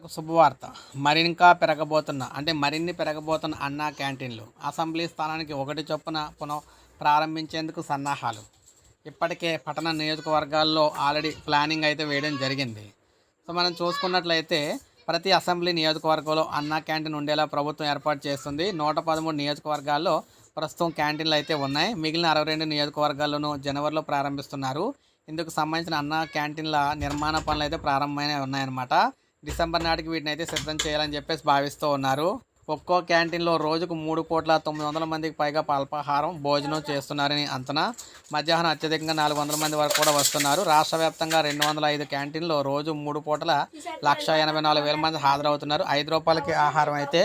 ఒక శుభవార్త. మరింకా పెరగబోతున్న అంటే మరిన్ని పెరగబోతున్న అన్నా క్యాంటీన్లు. అసెంబ్లీ స్థానానికి ఒకటి చొప్పున పునః ప్రారంభించేందుకు సన్నాహాలు. ఇప్పటికే పట్టణ నియోజకవర్గాల్లో ఆల్రెడీ ప్లానింగ్ అయితే వేయడం జరిగింది. సో మనం చూసుకున్నట్లయితే ప్రతి అసెంబ్లీ నియోజకవర్గంలో అన్నా క్యాంటీన్ ఉండేలా ప్రభుత్వం ఏర్పాటు చేస్తుంది. నూట పదమూడు నియోజకవర్గాల్లో ప్రస్తుతం క్యాంటీన్లు అయితే ఉన్నాయి. మిగిలిన అరవై రెండు నియోజకవర్గాల్లోనూ జనవరిలో ప్రారంభిస్తున్నారు. ఇందుకు సంబంధించిన అన్న క్యాంటీన్ల నిర్మాణ పనులు అయితే ప్రారంభమైన ఉన్నాయన్నమాట. డిసెంబర్ నాటికి వీటిని అయితే సిద్ధం చేయాలని చెప్పేసి భావిస్తూ ఉన్నారు. ఒక్కో క్యాంటీన్లో రోజుకు మూడు కోట్ల తొమ్మిది వందల మందికి పైగా అల్పాహారం భోజనం చేస్తున్నారని అంచనా. మధ్యాహ్నం అత్యధికంగా నాలుగు వందల మంది వరకు కూడా వస్తున్నారు. రాష్ట్ర వ్యాప్తంగా రెండు వందల ఐదు క్యాంటీన్లో రోజు మూడు పూటల లక్ష ఎనభై నాలుగు వేల మంది హాజరవుతున్నారు. ఐదు రూపాయలకి ఆహారం అయితే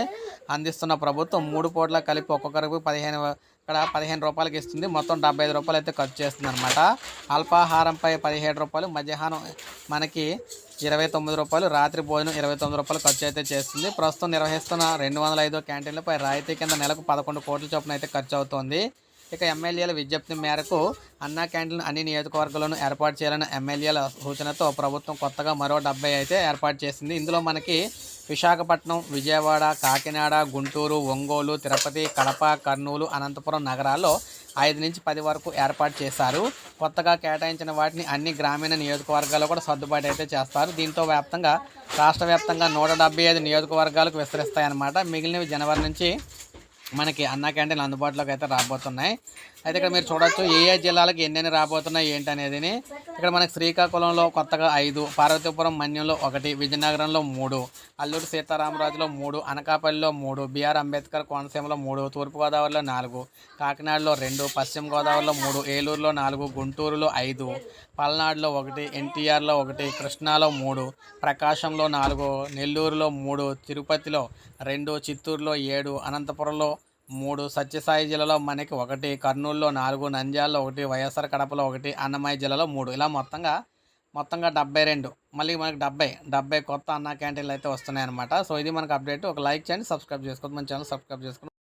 అందిస్తున్న ప్రభుత్వం మూడు పూటల కలిపి ఒక్కొక్కరికి పదిహేను ఇక్కడ పదిహేను రూపాయలకి ఇస్తుంది. మొత్తం డెబ్బై ఐదు రూపాయలు అయితే ఖర్చు చేస్తుంది అనమాట అల్పాహారంపై పదిహేడు రూపాయలు మధ్యాహ్నం మనకి ఇరవై తొమ్మిది రూపాయలు రాత్రి భోజనం ఇరవై తొమ్మిది రూపాయలు ఖర్చు అయితే చేస్తుంది. ప్రస్తుతం నిర్వహిస్తున్న రెండు వందల ఐదో క్యాంటీన్లపై రాయితీ కింద నెలకు పదకొండు కోట్ల చొప్పున అయితే ఖర్చు అవుతోంది. ఇక ఎమ్మెల్యేల విజ్ఞప్తి మేరకు అన్నా క్యాంటీన్ అన్ని నియోజకవర్గాలను ఏర్పాటు చేయాలన్న ఎమ్మెల్యేల సూచనతో ప్రభుత్వం కొత్తగా మరో డెబ్బై అయితే ఏర్పాటు చేసింది. ఇందులో మనకి విశాఖపట్నం విజయవాడ కాకినాడ గుంటూరు ఒంగోలు తిరుపతి కడప కర్నూలు అనంతపురం నగరాల్లో ఐదు నుంచి పది వరకు ఏర్పాటు చేశారు. కొత్తగా కేటాయించిన వాటిని అన్ని గ్రామీణ నియోజకవర్గాల్లో కూడా సర్దుబాటు అయితే చేస్తారు. దీంతో వ్యాప్తంగా రాష్ట్ర వ్యాప్తంగా నూట డెబ్బై ఐదు నియోజకవర్గాలకు విస్తరిస్తాయన్నమాట. మిగిలినవి జనవరి నుంచి మనకి అన్నా క్యాంటీన్లు అందుబాటులోకి అయితే రాబోతున్నాయి. అయితే ఇక్కడ మీరు చూడొచ్చు ఏ ఏ జిల్లాలకు ఎన్నెన్ని రాబోతున్నాయి ఏంటి ఇక్కడ మనకి శ్రీకాకుళంలో కొత్తగా ఐదు పార్వతీపురం మన్యంలో ఒకటి విజయనగరంలో మూడు అల్లూరు సీతారామరాజులో మూడు అనకాపల్లిలో మూడు బీఆర్ అంబేద్కర్ కోనసీమలో మూడు తూర్పుగోదావరిలో నాలుగు కాకినాడలో రెండు పశ్చిమ గోదావరిలో మూడు ఏలూరులో నాలుగు గుంటూరులో ఐదు పల్నాడులో ఒకటి ఎన్టీఆర్లో ఒకటి కృష్ణాలో మూడు ప్రకాశంలో నాలుగు నెల్లూరులో మూడు తిరుపతిలో రెండు చిత్తూరులో ఏడు అనంతపురంలో మూడు సత్యసాయి జిల్లాలో మనకి ఒకటి కర్నూలులో నాలుగు నంద్యాలలో ఒకటి వైఎస్ఆర్ కడపలో ఒకటి అన్నమయ్య జిల్లాలో మూడు. ఇలా మొత్తంగా మొత్తంగా డెబ్బై రెండు. మళ్ళీ మనకి డెబ్బై డెబ్బై కొత్త అన్న క్యాంటీన్లు అయితే వస్తున్నాయి అనమాట సో ఇది మనకు అప్డేట్. ఒక లైక్ చేయండి సబ్స్క్రైబ్ చేసుకోండి మన ఛానల్ సబ్స్క్రైబ్ చేసుకోండి.